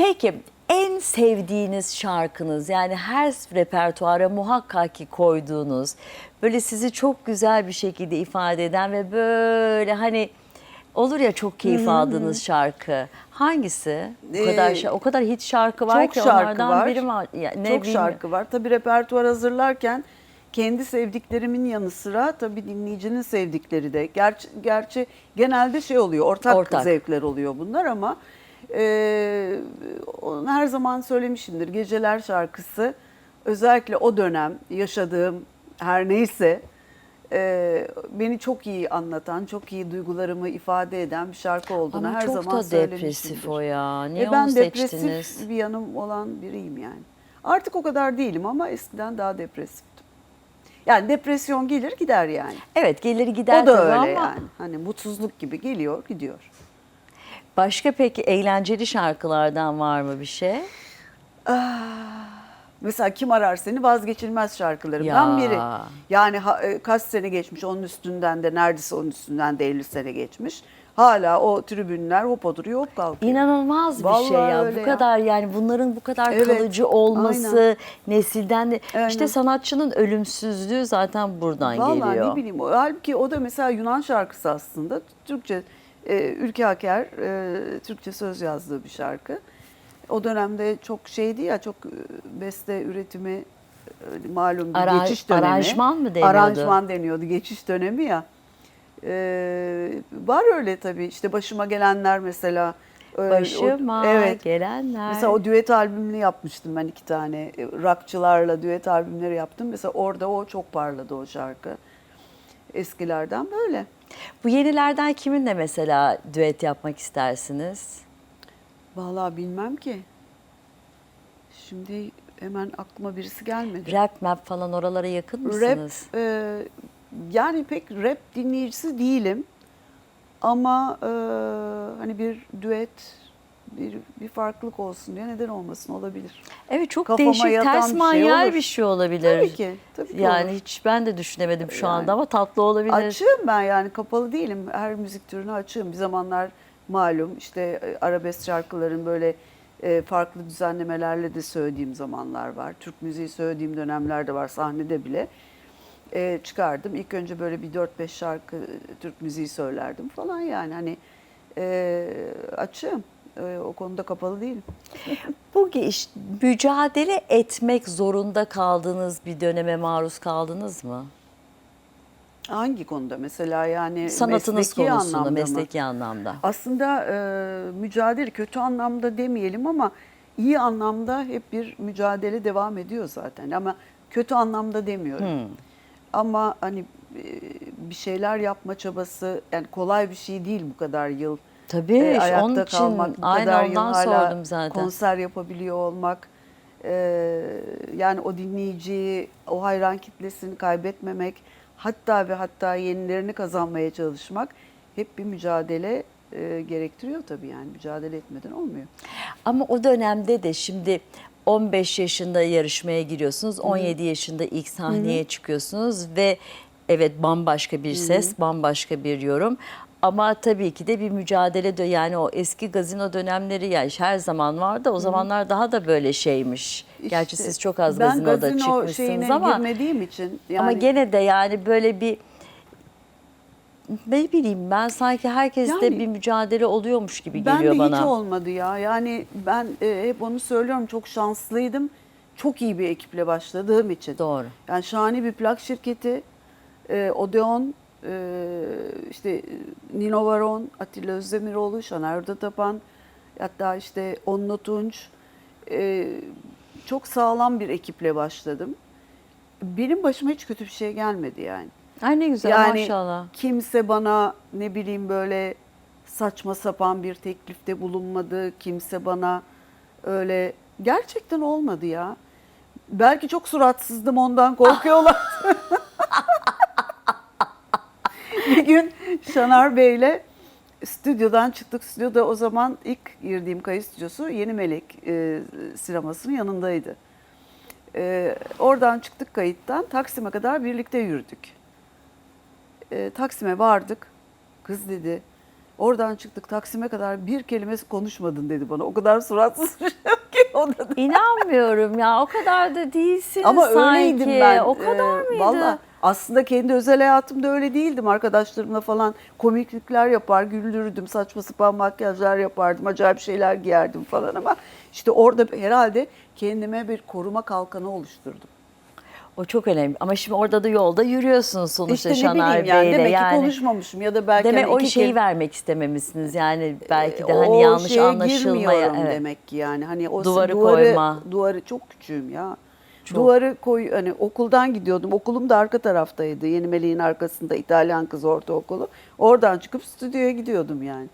Peki en sevdiğiniz şarkınız yani her repertuara muhakkak ki koyduğunuz böyle sizi çok güzel bir şekilde ifade eden ve böyle hani olur ya çok keyif aldığınız şarkı hangisi? O Ee, kadar şa- o kadar hit şarkı var çok ki şarkı onlardan var. biri var. Ya, ne Çok bilmiyorum. şarkı var. Tabii repertuar hazırlarken kendi sevdiklerimin yanı sıra tabii dinleyicinin sevdikleri de. Gerçi, gerçi genelde şey oluyor, ortak, Ortak. zevkler oluyor bunlar ama e, onu her zaman söylemişimdir. Geceler şarkısı özellikle o dönem yaşadığım her neyse e, beni çok iyi anlatan, çok iyi duygularımı ifade eden bir şarkı olduğunu Ama her çok zaman da söylemişimdir. depresif o ya. Niye E ben onu depresif seçtiniz? bir yanım olan biriyim yani. Artık o kadar değilim ama eskiden daha depresiftim. Yani depresyon gelir gider yani. Evet gelir gider o da öyle ama yani. Hani mutsuzluk gibi geliyor gidiyor. Başka peki eğlenceli şarkılardan var mı bir şey? Mesela kim arar seni vazgeçilmez şarkılarımdan Ya. biri. Yani ha- e, kaç sene geçmiş onun üstünden de neredeyse onun üstünden de 50 sene geçmiş. Hala o tribünler hop oturuyor hop kalkıyor. İnanılmaz bir Vallahi şey ya. öyle Bu ya. kadar yani bunların bu kadar Evet, kalıcı olması aynen. nesilden de Aynen. işte sanatçının ölümsüzlüğü zaten buradan Vallahi geliyor. ne bileyim. o- Halbuki o da mesela Yunan şarkısı aslında. Türkçe, e, Ülke Aker e, Türkçe söz yazdığı bir şarkı. O dönemde çok şeydi ya, çok e, beste üretimi e, malum bir Ara- geçiş dönemi. aranjman mı deniyordu? Aranjman deniyordu, geçiş dönemi ya. E, var öyle tabii. İşte başıma gelenler mesela. e, o- Başıma evet. gelenler. Mesela o düet albümünü yapmıştım ben iki tane. Rockçılarla düet albümleri yaptım. Mesela orada o çok parladı o şarkı. Eskilerden böyle. Bu yenilerden kiminle mesela düet yapmak istersiniz? Vallahi bilmem ki. Şimdi hemen aklıma birisi gelmedi. Rap map falan oralara yakın Rap, mısınız? e, yani pek rap dinleyicisi değilim. Ama e, hani bir düet, bir, bir farklılık olsun diye neden olmasın olabilir. Evet çok kafama değişik yatan ters bir şey manyel olur. bir şey olabilir. Tabii ki. Tabii ki Yani olur. hiç ben de düşünemedim şu Yani. anda ama tatlı olabilir. Açığım ben yani kapalı değilim. Her müzik türüne açığım. Bir zamanlar malum işte e, arabesk şarkıların böyle e, farklı düzenlemelerle de söylediğim zamanlar var. Türk müziği söylediğim dönemler de var sahnede bile. E, çıkardım. İlk önce böyle bir 4-5 şarkı e, Türk müziği söylerdim falan yani hani e, açığım. E, o konuda kapalı değilim. Bu iş mücadele etmek zorunda kaldığınız bir döneme maruz kaldınız mı? Hangi konuda mesela yani Sanatınız mesleki konusunda, anlamda mı? mesleki anlamda. Aslında e, mücadele kötü anlamda demeyelim ama iyi anlamda hep bir mücadele devam ediyor zaten. Ama kötü anlamda demiyorum. Hmm. Ama hani e, bir şeyler yapma çabası yani kolay bir şey değil bu kadar yıl. Tabii e, ayakta onun için kalmak, bu aynı kadar yıl ondan hala sordum zaten. konser yapabiliyor olmak. e, yani o dinleyiciyi, o hayran kitlesini kaybetmemek, hatta ve hatta yenilerini kazanmaya çalışmak hep bir mücadele e, gerektiriyor tabii yani mücadele etmeden olmuyor. Ama o dönemde de şimdi 15 yaşında yarışmaya giriyorsunuz, 17 yaşında ilk sahneye çıkıyorsunuz ve evet bambaşka bir ses, bambaşka bir yorum. Ama tabii ki de bir mücadele de yani o eski gazino dönemleri yani her zaman vardı. O zamanlar daha da böyle şeymiş. Gerçi İşte siz çok az ben gazinoda gazino çıkmışsınız şeyine ama girmediğim için yani ama gene de yani böyle bir ne bileyim ben sanki herkeste Yani- bir mücadele oluyormuş gibi Ben geliyor de bana. hiç olmadı ya. Yani ben e, hep onu söylüyorum çok şanslıydım. Çok iyi bir ekiple başladığım için. Doğru. Yani şahane bir plak şirketi, e, Odeon, işte e, Nino Varon, Atilla Özdemiroğlu, Şaner Erda Tapan, hatta işte Onno Tunç. E, çok sağlam bir ekiple başladım. Benim başıma hiç kötü bir şey gelmedi yani. Ay ne güzel Yani maşallah. kimse bana ne bileyim böyle saçma sapan bir teklifte bulunmadı. Kimse bana öyle gerçekten olmadı ya. Belki çok suratsızdım ondan korkuyorlar. gün Şanar Bey'le stüdyodan çıktık. Stüdyoda o zaman ilk girdiğim kayıt stüdyosu Yeni Melek e, sinemasının yanındaydı. E, oradan çıktık kayıttan Taksim'e kadar birlikte yürüdük. E, Taksim'e vardık. Kız dedi Oradan çıktık Taksim'e kadar bir kelimesi konuşmadın dedi bana. O kadar suratsız ki o da İnanmıyorum ya o kadar da değilsiniz Ama sanki. öyleydim ben. O kadar Ee, mıydı? Valla aslında kendi özel hayatımda öyle değildim. Arkadaşlarımla falan komiklikler yapar, güldürürdüm. Saçma sapan makyajlar yapardım. Acayip şeyler giyerdim falan ama işte orada herhalde kendime bir koruma kalkanı oluşturdum. O çok önemli. Ama şimdi orada da yolda yürüyorsunuz sonuçta İşte Şanar bileyim yani Bey'le. demek ki yani. konuşmamışım ya da belki Demek hani o şeyi kere- vermek istememişsiniz yani belki de o hani yanlış şeye anlaşılmaya. girmiyorum Evet. demek ki yani hani o Duvarı duvarı koyma. duvarı çok küçüğüm ya. Çok. Duvarı koy hani okuldan gidiyordum. Okulum da arka taraftaydı. Yeni Meleğin arkasında İtalyan Kız Ortaokulu. Oradan çıkıp stüdyoya gidiyordum yani.